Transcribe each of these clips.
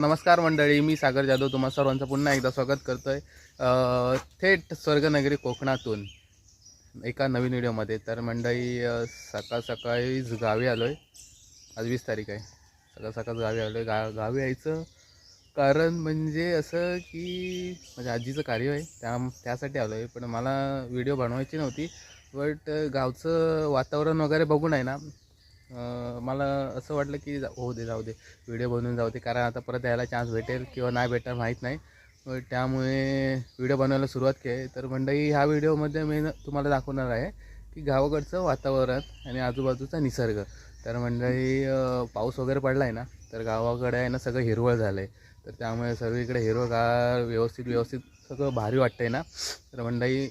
नमस्कार मंडळी मी सागर जाधव. तुम्हा सर्वांचं पुन्हा एकदा स्वागत करतोय. आहे थेट स्वर्गनगरी कोकणातून एका नवीन व्हिडिओमध्ये. तर मंडळी सकाळ सकाळीच गावी आलो आहे आज वीस तारीख आहे. सकाळ सकाळ गावी आलो आहे गा गावी यायचं कारण म्हणजे असं की माझ्या आजीचं कार्य आहे. त्या त्यासाठी आलो आहे पण मला व्हिडिओ बनवायची नव्हती. बट गावचं वातावरण वगैरे बघून आहे ना मला असं वाटलं की जा- होऊ दे जाऊ दे. व्हिडिओ बनवून जाऊ दे. कारण आता परत यायला चान्स भेटेल किंवा नाही भेटेल माहीत नाही. पण त्यामुळे व्हिडिओ बनवायला सुरुवात केली. तर मंडळी ह्या व्हिडिओमध्ये मी तुम्हाला दाखवणार आहे की गावाकडचं वातावरण आणि आजूबाजूचा निसर्ग. तर मंडळी पाऊस वगैरे पडला आहे ना तर गावाकडे आहे ना सगळं हिरवळ झालं आहे तर त्यामुळे सर्वीकडे हिरवगार व्यवस्थित व्यवस्थित सगळं भारी वाटतं आहे ना. तर मंडळी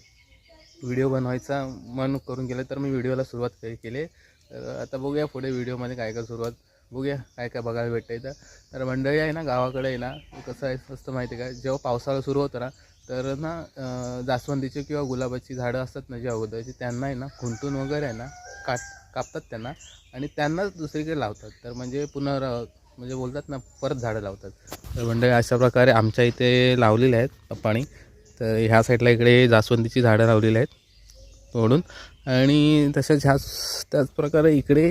व्हिडिओ बनवायचा मन करून गेलं तर मी व्हिडिओला सुरुवात के- केली. तर आता बघूया पुढे व्हिडिओमध्ये काय काय सुरुवात. बघूया काय काय बघायला भेटतं इथं. तर मंडळी आहे ना गावाकडे आहे ना कसं आहे असतं माहिती आहे का? जेव्हा पावसाळा सुरू होतं ना तर ना जास्वंदीची किंवा गुलाबाची झाडं असतात ना जी अगोदरची त्यांना आहे ना खुंटून वगैरे आहे ना काट कापतात त्यांना आणि त्यांनाच दुसरीकडे लावतात. तर म्हणजे पुनर म्हणजे बोलतात ना परत झाडं लावतात. तर मंडळी अशा प्रकारे आमच्या इथे लावलेले आहेत पाणी तर ह्या साईडला इकडे जास्वंदीची झाडं लावलेली आहेत. तोडून. आणि तशाच ह्याच त्याचप्रकारे इकडे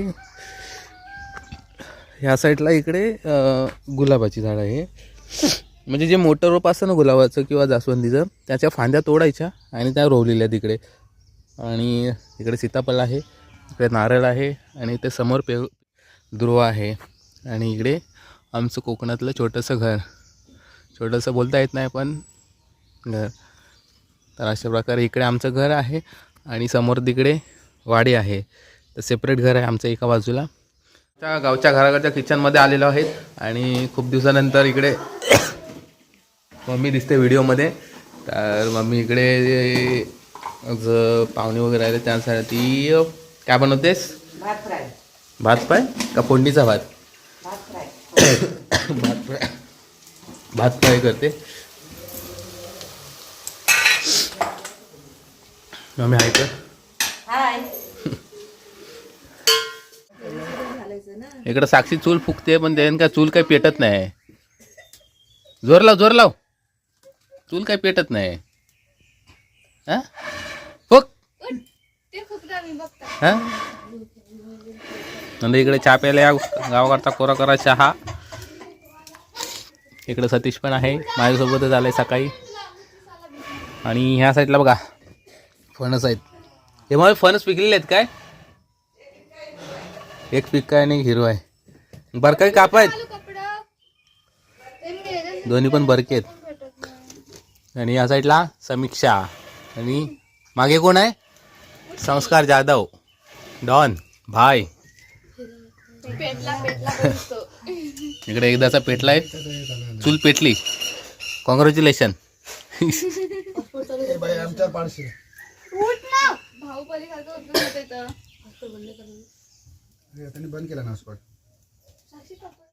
ह्या साईडला इकडे गुलाबाची झाडं आहे. म्हणजे जे मोठं रोप असतं ना गुलाबाचं किंवा जास्वंदीचं त्याच्या फांद्या तोडायच्या आणि त्या रोवलेल्या तिकडे. आणि इकडे सीताफळ आहे इकडे नारळ आहे आणि ते समोर पे ध्रुव आहे. आणि इकडे आमचं कोकणातलं छोटंसं घर. छोटंसं बोलता येत नाही पण घर. तर अशा प्रकारे इकडे आमचं घर आहे. आणि समोर तिकडे वाडी आहे. तर सेपरेट घर आहे आमचं एका बाजूला. त्या गावच्या घराकडच्या किचनमध्ये आलेलो आहेत. आणि खूप दिवसानंतर इकडे मम्मी दिसते व्हिडिओमध्ये तर मम्मी इकडे आज पाहुणे वगैरे आले त्यासाठी काय बनवतेस? भात फ्राय. पाय का फोडणीचा भात? भात फ्राय. भात फ्राय करते. मम्मी आहे तर हाय. इकडं साक्षी चूल फुकते पण त्याने काय चूल काही पेटत नाही. जोर लाव जोर लाव. चूल काही पेटत नाही. हा? फुक. हा? नंतर इकडे चहा प्यायला या गावाकडचा कोरा कोरा चहा. इकडे सतीश पण आहे. माझ्यासोबतच आलाय सकाळी. आणि ह्या साईडला बघा. फणस आहेत. हे मला फणस पिकलेले आहेत काय? एक पिक्का आहे आणि एक हिरो आहे बरकाई काप आहेत? दोन्ही पण बरके आहेत. आणि या साईडला समीक्षा. आणि मागे कोण आहे? संस्कार जाधव. डॉन भाई. इकडे एकदाचा पेटला आहे. चूल पेटली. कॉंग्रॅच्युलेशन त्यांनी बंद केला ना स्पॉट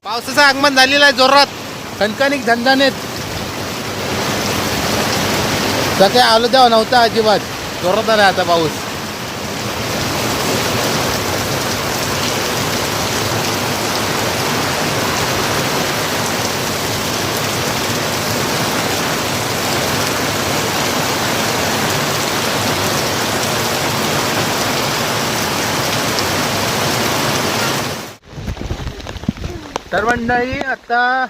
पावसाचं आगमन झालेलं आहे जोरात. कणकणिक झणझणीत सकाळी आलो तेव्हा नव्हता अजिबात. जोरात आला आता पाऊस. तर मंडळी आता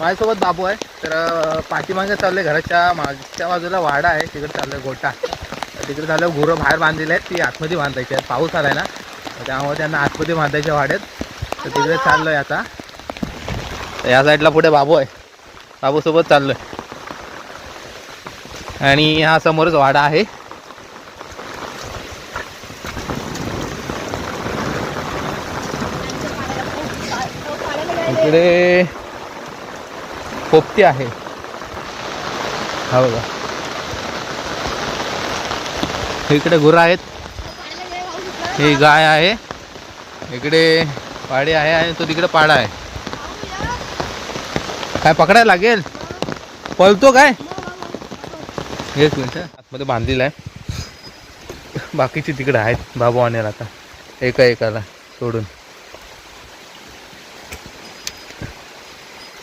माझ्यासोबत बाबू आहे. तर पाठीमागे चाललंय घराच्या मागच्या बाजूला वाडा आहे. तिकडे चाललंय गोटा. तिकडे चाललं गुरं बाहेर बांधलेले आहेत. ती आतमध्ये बांधायची आहेत. पाऊस आलाय ना. त्यामुळे त्यांना आतमध्ये बांधायच्या वाड्यात. तर तिकडे चाललोय आता. या साईडला पुढे बाबू आहे. बाबूसोबत चाललोय. आणि हा समोरच वाडा आहे. इकडे पोपटी आहे. हा बघा. इकडे गुरं आहेत. ही गाय आहे. इकडे पाडी आहे आणि तो तिकडे पाडा आहे. काय पकडायला लागेल? पळतो काय? एक मिनिट आतमध्ये बांधलेला आहे. बाकीचे तिकडे आहेत. बाबू आणेल आता. एका एकाला सोडून.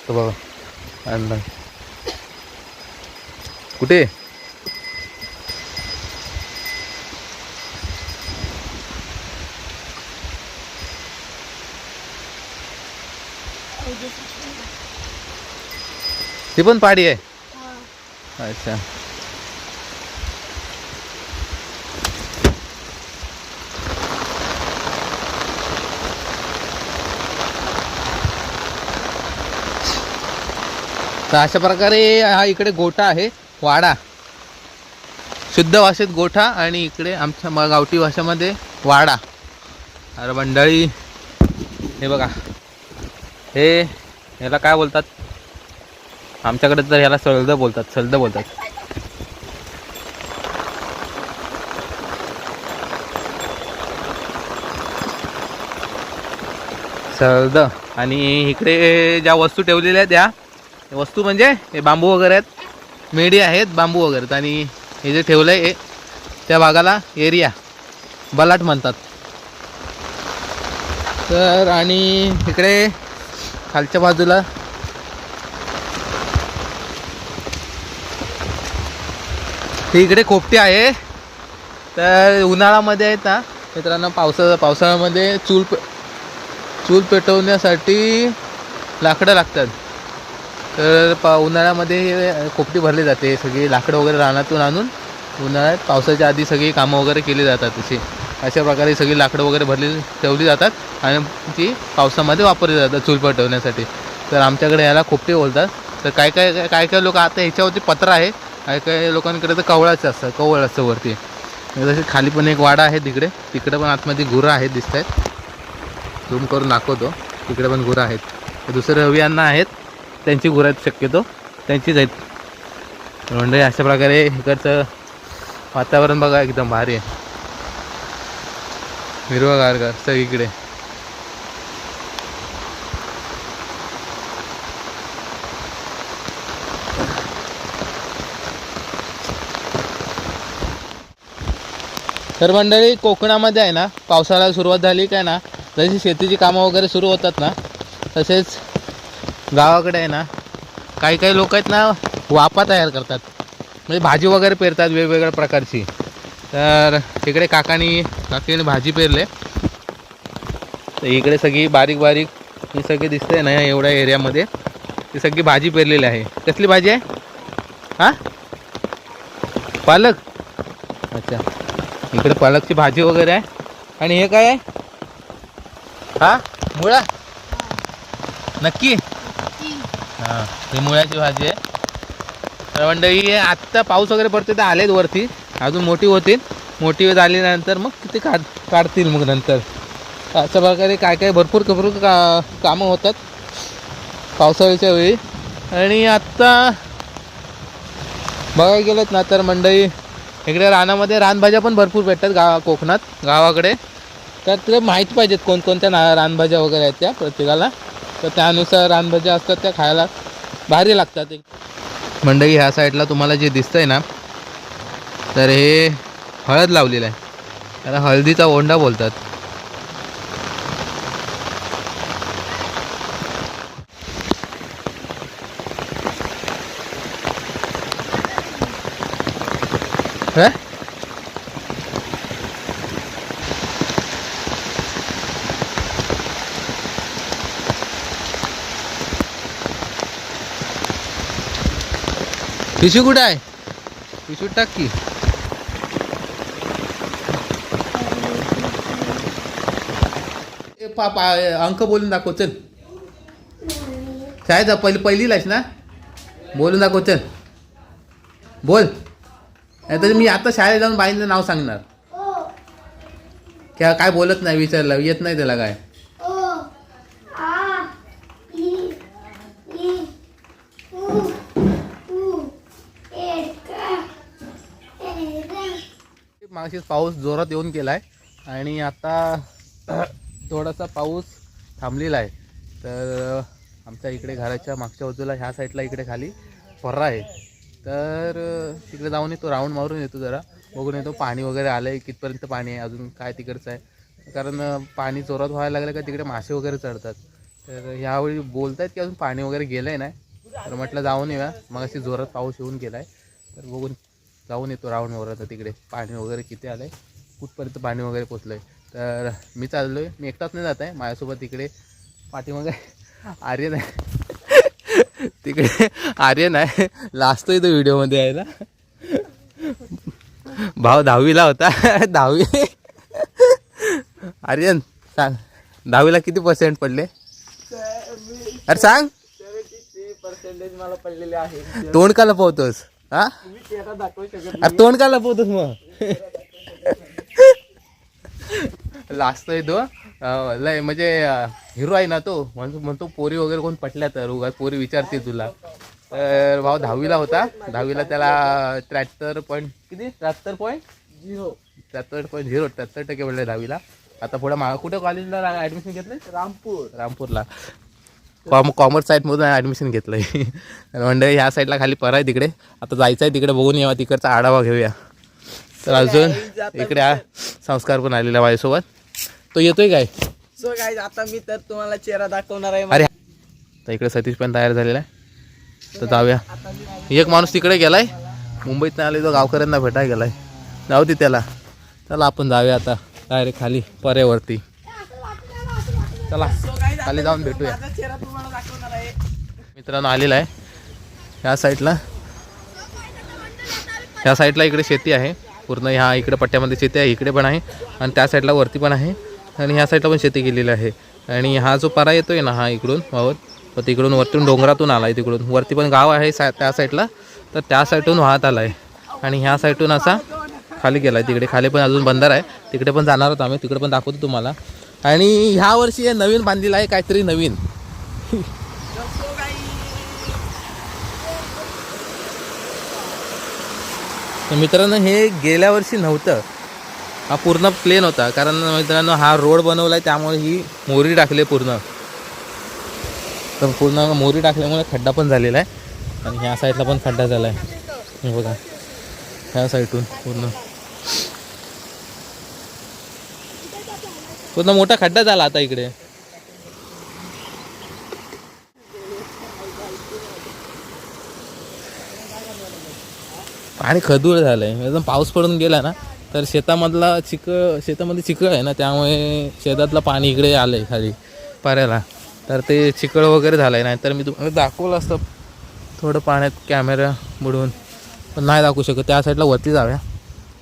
मस्त बघा आणलाय कुठे? ती पण पाडी आहे. अच्छा. तर अशा प्रकारे हा इकडे गोठा आहे वाडा. शुद्ध भाषेत गोठा आणि इकडे आमच्या म- गावठी भाषेमध्ये वाडा. अरे मंडळी हे बघा. हे ह्याला काय बोलतात? आमच्याकडे तर ह्याला सळद बोलतात सळद बोलतात. सळद. आणि इकडे ज्या वस्तू ठेवलेल्या आहेत त्या वस्तू म्हणजे हे बांबू वगैरे आहेत. मेडी आहेत बांबू वगैरे आणि हे जे ठेवलं आहे त्या भागाला एरिया बलाट म्हणतात. तर आणि इकडे खालच्या बाजूला इकडे खोपटी आहे. तर उन्हाळ्यामध्ये आहेत ना मित्रांनो पावसा पावसाळ्यामध्ये चूल पे चूल पेटवण्यासाठी लाकडं लागतात. तर पा उन्हाळ्यामध्ये खोपटी भरली जाते. सगळी लाकडं वगैरे रानातून आणून उन्हाळ्यात पावसाच्या आधी सगळी कामं वगैरे केली जातात तशी अशा प्रकारे सगळी लाकडं वगैरे भरली ठेवली जातात आणि ती पावसामध्ये वापरली जातात चूल पेटवण्यासाठी. तर आमच्याकडे याला खोपटी बोलतात. तर काय काय काय काय काय लोक आता ह्याच्यावरती पत्र आहे. काही काही लोकांकडे तर कवळाचं असतं कवळ असतं वरती. जसे खाली पण एक वाडा आहे तिकडे. तिकडे पण आतमध्ये गुरं आहेत दिसत आहेत झूम करून दाखवतो. तिकडे पण गुरं आहेत. ते दुसरे रवियांना आहेत. त्यांची गुरं आहेत शक्यतो. त्यांचीच आहेत. म्हणजे अशा प्रकारे इकडचं वातावरण बघा एकदम भारी आहे. हिरवगार घर सगळीकडे. तर मंडळी कोकणामध्ये आहे ना पावसाळ्याला सुरुवात झाली काय ना जशी शेतीची कामं वगैरे सुरू होतात ना तसेच गावाकडे आहे ना काही काही लोक आहेत ना वापा तयार करतात. म्हणजे भाजी वगैरे पेरतात वेगवेगळ्या प्रकारची. तर इकडे काकानी काकीने भाजी पेरले. तर इकडे सगळी बारीक बारीक ही सगळी दिसते ना या एवढ्या एरियामध्ये. ती सगळी भाजी पेरलेली आहे. कसली भाजी आहे? हां? पालक? अच्छा. इकडे पालकची भाजी वगैरे आहे. आणि हे काय आहे? हा? मुळा? नक्की? हां ही मुळ्याची भाजी आहे. तर मंडळी आत्ता पाऊस वगैरे पडते तर आलेत वरती. अजून मोठी होतील. मोठी झाल्यानंतर मग किती काढ काढतील मग नंतर. अशा प्रकारे काय काय भरपूर भरपूर का कामं होतात पावसाळ्याच्या वेळी. आणि आत्ता बघायला गेलेत ना तर मंडळी इकडे रानामध्ये रानभाज्या पण भरपूर भेटतात गावा कोकणात गावाकडे. तर तुला माहीत पाहिजेत कोणकोणत्या ना रानभाज्या वगैरे आहेत त्या प्रत्येकाला. तर त्यानुसार रानभाज्या असतात त्या खायला भारी लागतात एक मंडई ह्या साईडला तुम्हाला जे दिसतंय ना तर हे हळद लावलेलं आहे. त्याला हळदीचा ओंडा बोलतात. काय पिशू कुठं आहे? पिशू टाक की. अंक बोलून दाखव चल. शाळेत पहिली पहिलीलाच ना? बोलून दाखव चल. बोल. नाहीतर मी आता शाळेत जाऊन बाईंचं नाव सांगणार. क्या काय बोलत नाही विचारलं येत नाही त्याला काय. मागशीच पाऊस जोरात येऊन गेलाय. आणि आता थोडासा पाऊस थांबलेला आहे. तर आमच्या इकडे घराच्या मागच्या बाजूला ह्या साईडला इकडे खाली फर्रा आहे. तर तिकडे जाऊन येतो राऊंड मारून येतो जरा. बघून येतो पाणी वगैरे आलं आहे कितपर्यंत पाणी आहे अजून काय तिकडचं आहे. कारण पाणी जोरात व्हायला लागलं का तिकडे मासे वगैरे चढतात. तर ह्यावेळी बोलतायत की अजून पाणी वगैरे गेलं आहे नाही. तर म्हटलं जाऊन येऊया. मग अशी जोरात पाऊस येऊन गेला आहे तर बघून जाऊन येतो राऊंड वगैरे. तिकडे पाणी वगैरे किती आलंय? कुठपर्यंत पाणी वगैरे पोचलंय? तर मी चाललोय. मी एकटाच नाही जात आहे. माझ्यासोबत तिकडे पाठीमागे आर्यन आहे. तिकडे आर्यन आहे. लास्ट इथं व्हिडिओमध्ये आहे ना भाव दहावीला होता. दहावी. आर्यन सांग. दहावीला किती पर्सेंट पडले? अरे सांग. मला पडलेले आहे. तोंड का लपवतोस हा? तोंड का लपवतोस मग? लास्ट आहे तो. अं, लय म्हणजे हिरो आहे ना तो. म्हणतो म्हणतो पोरी वगैरे कोण पटल्या तर उगाच पोरी विचारते तुला. तर भाऊ दहावीला होता. दहावीला त्याला त्र्याहत्तर पॉईंट किती? त्र्याहत्तर पॉईंट झिरो त्र्याहत्तर पॉईंट झिरो त्र्याहत्तर टक्के पडले दहावीला. आता पुढे मा कुठे कॉलेजला ॲडमिशन घेतलं रामपूर. रामपूरला. कॉम कॉमर्स साईडमधून ॲडमिशन घेतलं आहे म्हणजे ह्या साईडला खाली पर आहे तिकडे. आता जायचं आहे तिकडे बघून यावा तिकडचा आढावा घेऊया. तर अजून इकडे हा संस्कार पण आलेला माझ्यासोबत. तो येतोय काय? सो काय आता मी तर तुम्हाला चेहरा दाखवणार आहे. अरे तर इकडे सतीश पण तयार झालेला आहे. तर जाऊया. एक माणूस तिकडे गेलाय. मुंबईत नाही आले तो गावकऱ्यांना भेटाय गेलाय. जाऊ दे त्याला. चला आपण जाऊया आता. डायरेक्ट खाली पर्यावरती चला. खाली जाऊन भेटूया. आहे. मित्रांनो आलेला आहे. ह्या साईडला. ह्या साईडला इकडे शेती आहे. पूर्ण ह्या इकडे पट्ट्यामध्ये शेती आहे इकडे पण आहे आणि त्या साईडला वरती पण आहे. आणि ह्या साईडला पण शेती केलेली आहे. आणि हा जो परा येतोय ना हा इकडून वावर तो तिकडून वरतून डोंगरातून आला आहे तिकडून. वरती पण गाव आहे सा त्या साईडला. तर त्या साईडून वाहत आला आहे आणि ह्या साईडून असा खाली गेला आहे तिकडे खाली पण अजून बंदर आहे. तिकडे पण जाणार आहोत आम्ही. तिकडे पण दाखवतो तुम्हाला. आणि ह्या वर्षी हे नवीन बांधलेलं आहे काहीतरी नवीन. तर मित्रांनो हे गेल्या वर्षी नव्हतं. हा पूर्ण प्लेन होता. कारण मित्रांनो हा रोड बनवला आहे त्यामुळे ही मोरी टाकली पूर्ण. तर पूर्ण मोरी टाकल्यामुळे खड्डा पण झालेला आहे. आणि ह्या साईडला पण खड्डा झाला आहे बघा. ह्या साईडून पूर्ण. पूर्ण मोठा खड्डा झाला आता इकडे. पाणी खदूळ झालं आहे एकदम पाऊस पडून गेला ना तर शेतामधला चिक शेतामध्ये चिकळ आहे ना त्यामुळे शेतातलं पाणी इकडे आलं आहे खाली पाऱ्याला तर ते चिकळ वगैरे झालं आहे नाही तर मी तुम्हाला दाखवलं असतं. थोडं पाण्यात कॅमेरा बुडवून. पण नाही दाखवू शकत. त्या साईडला वरती जाऊया.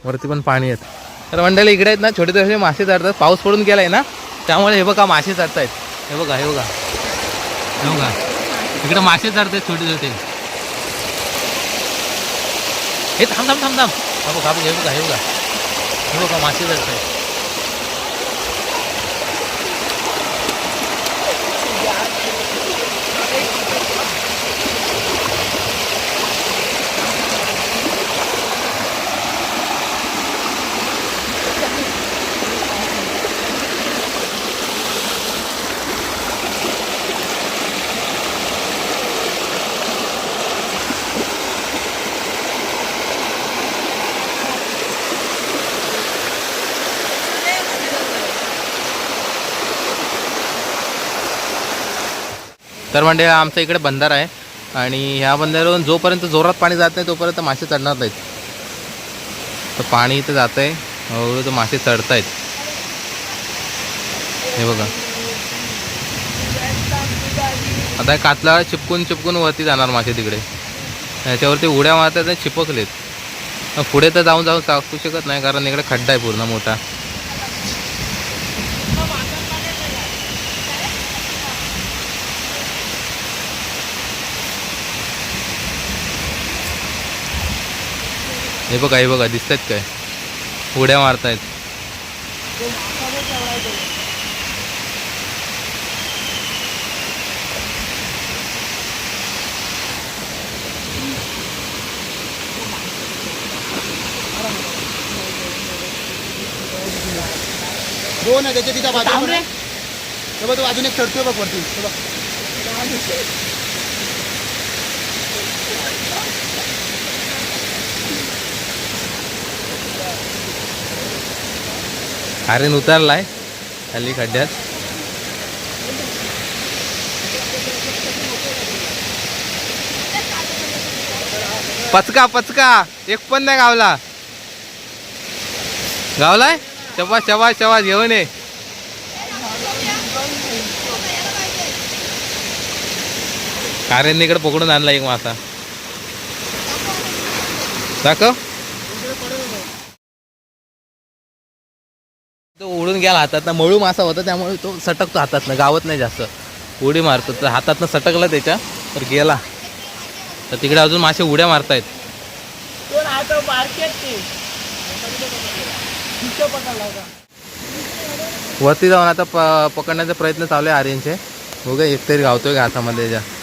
वरती पण पाणी येतं. तर मंडळी इकडे आहेत ना छोटे छोटे मासे चढतात पाऊस पडून गेला आहे ना त्यामुळे हे बघा मासे चढत आहेत हे बघा हे बघा. हे बघा. इकडे मासे चढत आहेत छोटे छोटे हे थांब थांब थांब थांब. हा हे बघा हे बघा. हे बघा मासे जात तर म्हणजे आमच्या इकडे बंधारा आहे. आणि ह्या बंधाऱ्यावरून जोपर्यंत जोरात पाणी जात नाही तोपर्यंत मासे चढणार नाहीत. तर पाणी इथं जात आहे हळूहळू तर मासे चढत आहेत हे बघा. आता कातला चिपकून चिपकून वरती जाणार मासे तिकडे. त्याच्यावरती उड्या मारतात आणि चिपकलेत. पुढे तर जाऊन जाऊन टाकू शकत नाही कारण इकडे खड्डा आहे पूर्ण मोठा. हे बघा हे बघा दिसतात काय? उड्या मारतायत. दोन आहे त्याच्या तिथं बाजू तेव्हा तो अजून एक चढतोय बघ वरती. हे बघ. आर्यन उतरलाय खाली खड्ड्यात. पचका पचका. एक पण नाही गावला. गावलाय? शवा शवा शवा घेऊन ये. कारण इकडे पकडून आणला एक मासा. दाखव. उडून गेला हातात मळू मासा होता त्यामुळे तो सटकतो हातात गावत नाही जास्त. उडी मारतो तर हातातनं सटकला त्याच्या तर गेला. तर तिकडे अजून मासे उड्या मारतायत. वरती जाऊन आता प पकडण्याचा प्रयत्न चालू आहे आर्यनचे. बघा एकतरी गावतोय का हातामध्ये त्याच्या.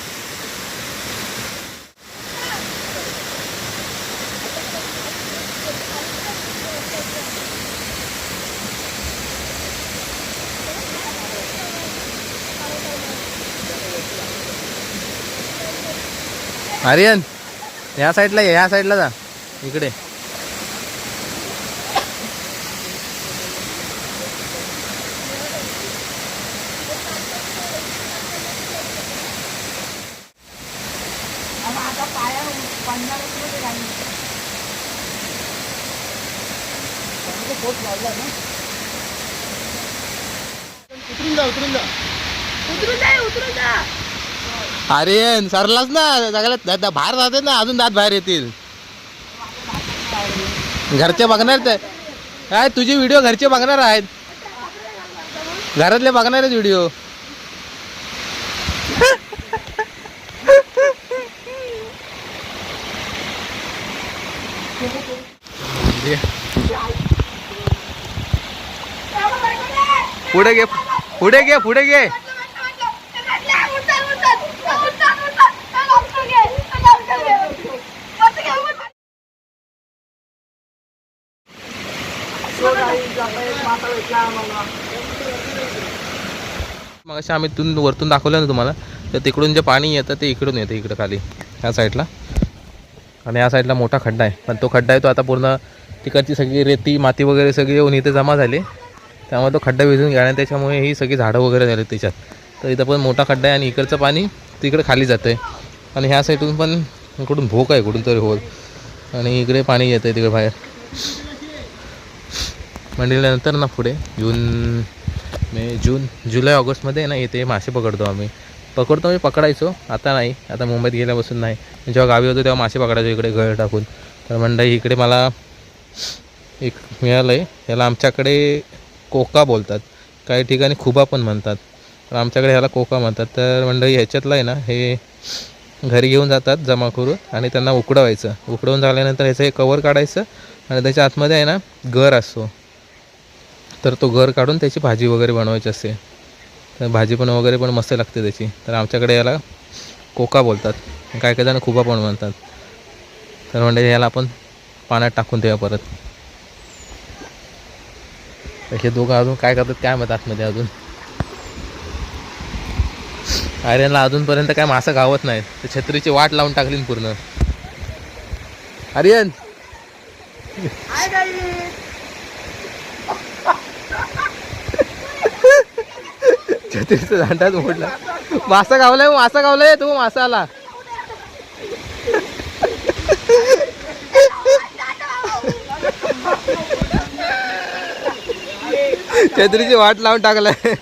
आर्यन या साईडला ये या साईडला जा. इकडे उतरून जा उतरून जा अरे सरलाच ना. सगळ्यात बाहेर जाते ना अजून दात बाहेर येतील. घरचे बघणार ते. काय तुझे व्हिडिओ घरचे बघणार आहेत. घरातले बघणार आहेत व्हिडिओ पुढे घे पुढे घे पुढे घे So guys, आता एक मासा भेटला आम्हाला मग अशा आम्ही तिथून वरतून दाखवलं ना तुम्हाला तर तिकडून जे पाणी येतं ते इकडून येतं इकडं खाली ह्या साईडला आणि या साईडला मोठा खड्डा आहे. पण तो खड्डा आहे तो आता पूर्ण तिकडची सगळी रेती माती वगैरे सगळी येऊन इथे जमा झाली. त्यामुळे तो खड्डा भिजून गेला आणि त्याच्यामुळे ही सगळी झाडं वगैरे झाली त्याच्यात. तर इथं पण मोठा खड्डा आहे आणि इकडचं पाणी तिकडे खाली जातं आहे आणि ह्या साईडून पण इकडून भोक आहे कुठून तरी होल आणि इकडे पाणी येतं आहे तिकडे बाहेर. मंदिरानंतर ना पुढे जून मे जून जुलै ऑगस्टमध्ये आहे ना इथे मासे पकडतो आम्ही. पकडतो मी पकडायचो. आता नाही. आता मुंबईत गेल्यापासून नाही. जेव्हा गावी होतो तेव्हा मासे पकडायचो इकडे घर टाकून. तर मंडई इकडे मला एक मिळालं आहे ह्याला आमच्याकडे कोका बोलतात. काही ठिकाणी खुबा पण म्हणतात. तर आमच्याकडे ह्याला कोका म्हणतात. तर मंडळी ह्याच्यातलं आहे ना हे घरी घेऊन जातात जमा करून आणि त्यांना उकडवायचं. उकडवून झाल्यानंतर ह्याचं हे कवर काढायचं आणि त्याच्या आतमध्ये आहे ना घर असतो. तर तो घर काढून त्याची भाजी वगैरे बनवायची असते. तर भाजी पण वगैरे पण मस्त लागते त्याची. तर आमच्याकडे याला कोका बोलतात. काही काही जण खुबा पण म्हणतात. तर म्हणजे याला आपण पाण्यात टाकून ठेवा परत. हे दोघं अजून काय करतात काय म्हणतात आतमध्ये अजून. आर्यनला अजूनपर्यंत काय मासा गावत नाही तर छत्रीची वाट लावून टाकली ना पूर्ण आर्यन! छत्रीचं झांडात मोडला. मासा गावलाय मासा गावलाय तू मासा आला छत्रीची वाट लावून टाकलाय.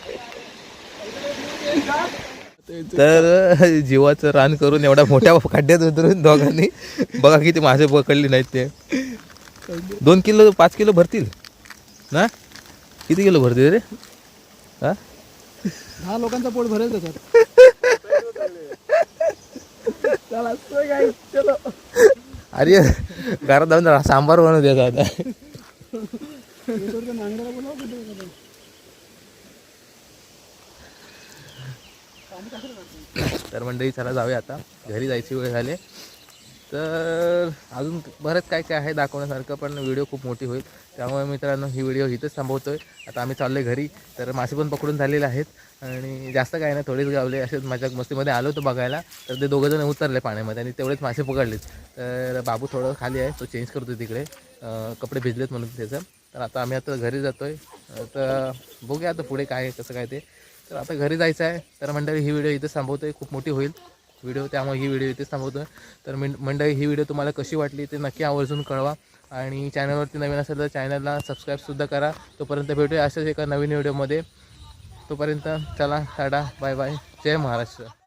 तर जीवाचं रान करून एवढ्या मोठ्या खड्ड्यात उतरून दोघांनी बघा किती मासे पकडले नाहीत ते. दोन किलो पाच किलो भरतील. ना? किती किलो भरतील रे? हा? दहा लोकांचा पोट भरेल त्याच्यात. चला अरे घरात जाऊन जरा सांबार बनवू द्यायचा आता. तर मंडळी चला जाऊया आता. घरी जायची वेळ झाली. तर अजून बरंच काय काय आहे दाखवण्यासारखं पण व्हिडिओ खूप मोठी होईल. त्यामुळे मित्रांनो ही व्हिडिओ इथंच थांबवतो आहे आता आम्ही चाललो घरी. तर मासे पण पकडून झालेले आहेत. आणि जास्त काय नाही थोडेच गावले असेच माझ्या मस्तीमध्ये आलो होतो बघायला. तर ते दोघं जण उतरले पाण्यामध्ये आणि तेवढेच मासे पकडलेत. तर बाबू थोडं खाली आहे तो चेंज करतो तिकडे. कपडे भिजलेत म्हणून त्याचं. तर आता आम्ही आता घरी जातो आहे तर बघूया आता पुढे काय आहे, कसं काय ते. तर आता घरी जायचं आहे. तर मंडळी ही व्हिडिओ इथं थांबवतो आहे खूप मोठी होईल. व्हिडिओ त्यामुळे ही व्हिडिओ इथेच थांबवतो. तर मंडळी ही व्हिडिओ तुम्हाला कशी वाटली ते नक्की आवर्जून कळवा. आणि चॅनलवरती नवीन असेल तर चॅनलला सबस्क्राईबसुद्धा करा. तोपर्यंत भेटूया अशाच एका नवीन व्हिडिओमध्ये. तोपर्यंत चला टाटा बाय बाय. जय महाराष्ट्र.